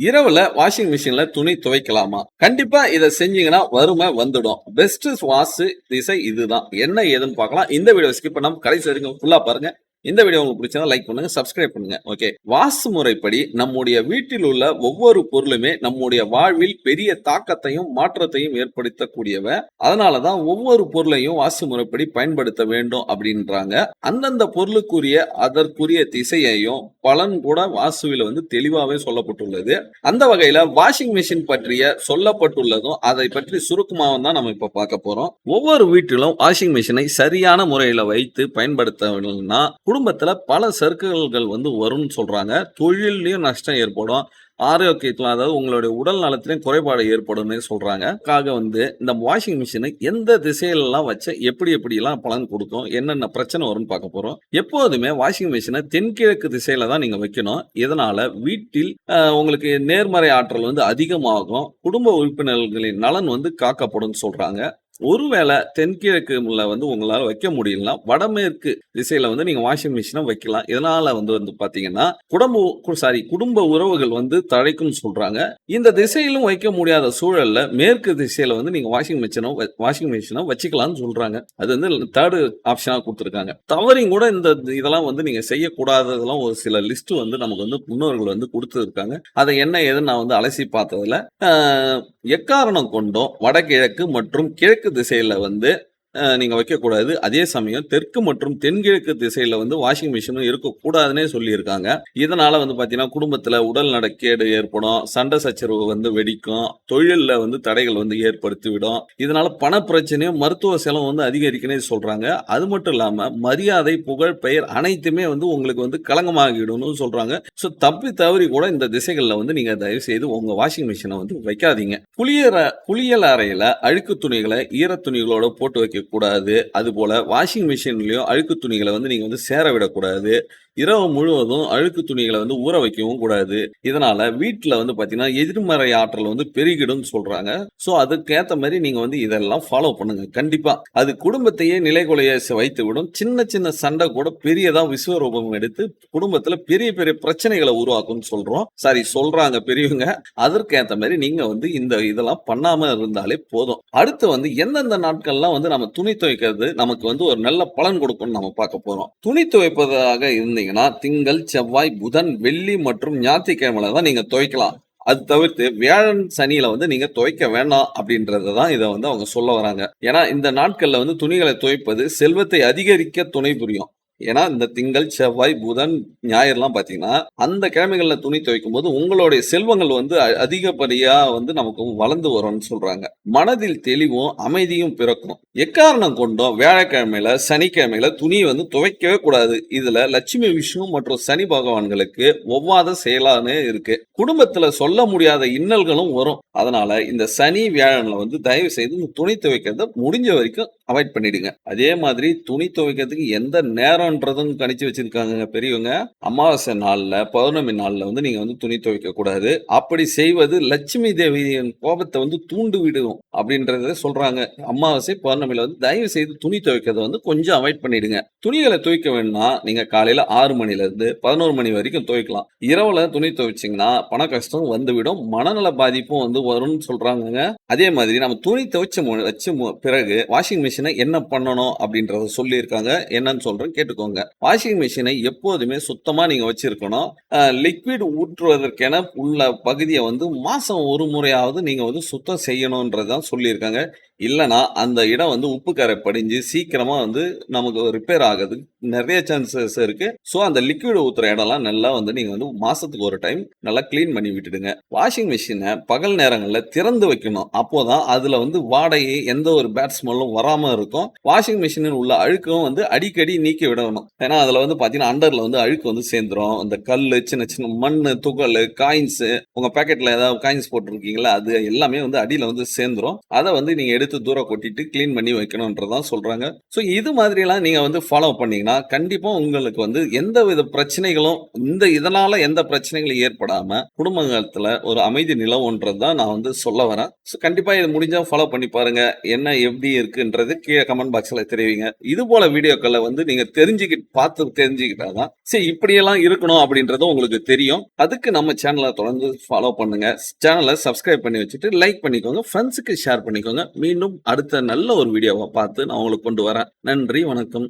இரவுல வாஷிங் மிஷின்ல துணி துவைக்கலாமா? கண்டிப்பா இதை செஞ்சீங்கன்னா வறுமை வந்துடும். பெஸ்ட் வாஷ் திசை இதுதான். என்ன ஏதுன்னு பார்க்கலாம். இந்த வீடியோ ஸ்கிப் பண்ணாம கடைசி வரைக்கும் ஃபுல்லா பாருங்க. இந்த வீடியோ உங்களுக்கு பிடிச்சா லைக் பண்ணுங்க சப்ஸ்கிரைப் பண்ணுங்க. ஓகே வாஸ்து முறைப்படி நம்முடைய வீட்டில் உள்ள ஒவ்வொரு பொருளுமே நம்முடைய வாழ்வில் பெரிய தாக்கத்தையும் மாற்றத்தையும் ஏற்படுத்தக்கூடியவ. அதனாலதான் ஒவ்வொரு பொருளையும் வாஸ்து முறைப்படி பயன்படுத்த வேண்டும் அப்படின்றாங்க. அந்தந்த பொருளுக்குரிய அதற்குரிய திசையையும் பலன் கூட வாசுவில வந்து தெளிவாவே சொல்லப்பட்டுள்ளது. அந்த வகையில வாஷிங் மிஷின் பற்றிய சொல்லப்பட்டுள்ளதும் அதை பற்றி சுருக்கமாக தான் நம்ம இப்ப பார்க்க போறோம். ஒவ்வொரு வீட்டிலும் வாஷிங் மிஷினை சரியான முறையில வைத்து பயன்படுத்தணும்னா குடும்பத்தில் பல சர்க்கிள்கள் வந்து வரும்னு சொல்கிறாங்க தொழிலையும் நஷ்டம் ஏற்படும். ஆரோக்கியத்தில் அதாவது உங்களுடைய உடல் நலத்திலையும் குறைபாடு ஏற்படும்னு சொல்கிறாங்க காக வந்து இந்த வாஷிங் மிஷினை எந்த திசையிலலாம் வச்ச எப்படி எப்படிலாம் பலன் கொடுக்கும் என்னென்ன பிரச்சனை வரும்னு பார்க்க போகிறோம் எப்போதுமே வாஷிங் மிஷினை தென்கிழக்கு திசையில தான் நீங்கள் வைக்கணும். இதனால் வீட்டில் உங்களுக்கு நேர்மறை ஆற்றல் வந்து அதிகமாகும். குடும்ப உறுப்பினர்களின் நலன் வந்து காக்கப்படும் சொல்கிறாங்க ஒருவேளை தென்கிழக்குல வந்து உங்களால வைக்க முடியலனா வடமேற்கு திசையில வந்து நீங்க வாஷிங் மிஷினை வைக்கலாம். இதனால வந்து வந்து பாத்தீங்கன்னா குடும்ப சாரி குடும்ப உறவுகள் வந்து தழைக்கும்னு சொல்றாங்க. இந்த திசையிலும் வைக்க முடியாத சூழல்ல மேற்கு திசையில வந்து நீங்க வாஷிங் மிஷினை வாஷிங் மிஷினோ வச்சுக்கலாம்னு சொல்றாங்க. அது வந்து தேர்டு ஆப்ஷனா கொடுத்துருக்காங்க. தவறையும் கூட இந்த இதெல்லாம் வந்து நீங்க செய்யக்கூடாததெல்லாம் ஒரு சில லிஸ்ட் வந்து நமக்கு வந்து முன்னோர்கள் வந்து கொடுத்துருக்காங்க. அதை என்ன ஏதுன்னு நான் வந்து அலசி பார்த்ததுல எக்காரணம் கொண்டும் வடகிழக்கு மற்றும் கிழக்கு திசையில வந்து நீங்கள் வைக்கக்கூடாது. அதே சமயம் தெற்கு மற்றும் தென்கிழக்கு திசையில் வந்து வாஷிங் மிஷினும் இருக்கக்கூடாதுன்னே சொல்லியிருக்காங்க. இதனால் வந்து பார்த்தீங்கன்னா குடும்பத்தில் உடல் நடக்கேடு ஏற்படும் சண்டை சச்சரவு வந்து வெடிக்கும் தொழிலில் வந்து தடைகள் வந்து ஏற்படுத்தி விடும் பணப்பிரச்சனையும் பண பிரச்சனையும் மருத்துவ செலவு வந்து அதிகரிக்கனே சொல்கிறாங்க அது மட்டும் இல்லாமல் மரியாதை புகழ் பெயர் அனைத்துமே வந்து உங்களுக்கு வந்து களங்கமாகிடும்னு சொல்கிறாங்க ஸோ தப்பி தவறி கூட இந்த திசைகளில் வந்து நீங்கள் தயவு செய்து உங்கள் வாஷிங் மிஷினை வந்து வைக்காதீங்க. குளியற குளியல் அறையில் அழுக்கு துணிகளை ஈர துணிகளோட போட்டு வைக்க கூடாது. அது போல வாஷிங் மிஷின்லேயும் அழுக்கு துணிகளை வந்து நீங்க வந்து சேர விடக்கூடாது. இரவு முழுவதும் அழுக்கு துணிகளை வந்து ஊற வைக்கவும் கூடாது. இதனால வீட்டுல வந்து பாத்தீங்கன்னா எதிர்மறை ஆற்றல் வந்து பெருகிடும்னு சொல்றாங்க. ஸோ அதுக்கேத்த மாதிரி நீங்க வந்து இதெல்லாம் ஃபாலோ பண்ணுங்க. கண்டிப்பா. அது குடும்பத்தையே நிலைகுலைய வைத்து விடும். சின்ன சின்ன சண்டை கூட பெரியதா விஸ்வரூபம் எடுத்து குடும்பத்துல பெரிய பெரிய பிரச்சனைகளை உருவாக்கும்னு சொல்றோம். சாரி சொல்றாங்க பெரியவங்க. அதற்கேத்த மாதிரி நீங்க வந்து இந்த இதெல்லாம் பண்ணாம இருந்தாலே போதும். அடுத்து வந்து எந்தெந்த நாட்கள்லாம் வந்து நம்ம துணி துவைக்கிறது நமக்கு வந்து ஒரு நல்ல பலன் கொடுக்கும்னு நம்ம பார்க்க போறோம். துணி துவைப்பதாக பார்த்தீங்கன்னா திங்கள் செவ்வாய் புதன் வெள்ளி மற்றும் ஞாயிற்றுக்கிழமையில தான் நீங்க துவைக்கலாம். அது தவிர்த்து வியாழன் சனியில வந்து நீங்க துவைக்க வேண்டாம் அப்படின்றது தான் இதை வந்து அவங்க சொல்ல வராங்க. ஏன்னா இந்த நாட்கள்ல வந்து துணிகளை துவைப்பது செல்வத்தை அதிகரிக்க துணை புரியும். ஏன்னா இந்த திங்கள் செவ்வாய் புதன் ஞாயிறுலாம் பார்த்தீங்கன்னா அந்த கிழமைகளில் துணி துவைக்கும் போது உங்களுடைய செல்வங்கள் வந்து அ- வந்து நமக்கு வளர்ந்து வரும்னு சொல்கிறாங்க மனதில் தெளிவும் அமைதியும் பிறக்கும். எக்காரணம் கொண்டும் வியாழக்கிழமையில சனிக்கிழமையில துணியை வந்து துவைக்கவே கூடாது. இதுல லட்சுமி விஷ்ணு மற்றும் சனி பகவான்களுக்கு ஒவ்வாத செயலானே இருக்கு. குடும்பத்துல சொல்ல முடியாத இன்னல்களும் வரும். அதனால இந்த சனி வியாழன்ல வந்து தயவு செய்து இந்த துணி துவைக்கிறத முடிஞ்ச வரைக்கும் அவாய்ட் பண்ணிடுங்க. அதே மாதிரி துணி துவைக்கிறதுக்கு எந்த நேரம்ன்றதும் கணிச்சு வச்சிருக்காங்க பெரியவங்க. அமாவாசை நாளில் பௌர்ணமி நாளில் வந்து நீங்க வந்து துணி துவைக்க கூடாது. அப்படி செய்வது லட்சுமி தேவியின் கோபத்தை வந்து தூண்டு விடுவோம் அப்படின்றத சொல்றாங்க. அமாவாசை பௌர்ணமியில வந்து தயவு செய்து துணி துவைக்கிறத வந்து கொஞ்சம் அவாய்ட் பண்ணிடுங்க. துணிகளை துவைக்க வேணும்னா நீங்க காலையில ஆறு மணில இருந்து பதினோரு மணி வரைக்கும் துவைக்கலாம். இரவுல துணி துவைச்சிங்கன்னா பண கஷ்டம் வந்துவிடும். மனநல பாதிப்பும் வந்து வரும்னு சொல்றாங்க அதே மாதிரி நம்ம துணி துவைச்ச மு- வச்ச பிறகு வாஷிங் மிஷின் என்ன பண்ணணும் அப்படின்றத சொல்லியிருக்காங்க. என்னன்னு சொல்றேன் கேட்டுக்கோங்க. வாஷிங் மிஷினை எப்போதுமே சுத்தமா நீங்க வச்சிருக்கணும். லிக்விட் ஊற்றுவதற்கென உள்ள பகுதியை வந்து மாசம் ஒரு முறையாவது நீங்க வந்து சுத்தம் செய்யணும்ன்றதான் சொல்லியிருக்காங்க. இல்லைன்னா அந்த இடம் வந்து உப்பு கரை படிஞ்சு சீக்கிரமா வந்து நமக்கு ரிப்பேர் ஆகுது நிறைய சான்சஸ் இருக்கு. ஸோ அந்த லிக்விட் ஊத்துற இடம்லாம் நல்லா வந்து நீங்க வந்து மாசத்துக்கு ஒரு டைம் நல்லா க்ளீன் பண்ணி விட்டுடுங்க. வாஷிங் மிஷினை பகல் நேரங்களில் திறந்து வைக்கணும். அப்போதான் அதுல வந்து வாடகை எந்த ஒரு பேட் ஸ்மெல்லும் வராம இருக்கும். வாஷிங் மிஷினில் உள்ள அழுக்கும் வந்து அடிக்கடி நீக்கி விடணும். ஏன்னா அதுல வந்து பாத்தீங்கன்னா அண்டர்ல வந்து அழுக்கு வந்து சேர்ந்துரும். அந்த கல் சின்ன சின்ன மண் துகள் காயின்ஸ் உங்க பேக்கெட்ல ஏதாவது காயின்ஸ் போட்டிருக்கீங்களா? அது எல்லாமே வந்து அடியில வந்து சேர்ந்துரும். அதை வந்து நீங்க எடுத்து எடுத்து தூரம் கொட்டிட்டு கிளீன் பண்ணி வைக்கணுன்றதான் சொல்றாங்க. ஸோ இது மாதிரிலாம் நீங்க வந்து ஃபாலோ பண்ணீங்கன்னா கண்டிப்பா உங்களுக்கு வந்து எந்த வித பிரச்சனைகளும் இந்த இதனால எந்த பிரச்சனைகளும் ஏற்படாம குடும்பத்துல ஒரு அமைதி நிலவுன்றது தான் நான் வந்து சொல்ல வரேன். ஸோ கண்டிப்பா இது முடிஞ்சா ஃபாலோ பண்ணி பாருங்க. என்ன எப்படி இருக்குன்றது கீழே கமெண்ட் பாக்ஸ்ல தெரிவிங்க. இது போல வீடியோக்களை வந்து நீங்க தெரிஞ்சுக்கிட்டு பார்த்து தெரிஞ்சுக்கிட்டாதான் சரி இப்படியெல்லாம் இருக்கணும் அப்படின்றது உங்களுக்கு தெரியும். அதுக்கு நம்ம சேனலை தொடர்ந்து ஃபாலோ பண்ணுங்க. சேனலை சப்ஸ்கிரைப் பண்ணி வச்சுட்டு லைக் பண்ணிக்கோங்க. ஃப்ரெண்ட்ஸுக்கு ஷேர் பண்ணிக்கோங்க. மீன் மீண்டும் அடுத்த நல்ல ஒரு வீடியோவை பார்த்து நான் உங்களுக்கு கொண்டு வரேன். நன்றி வணக்கம்.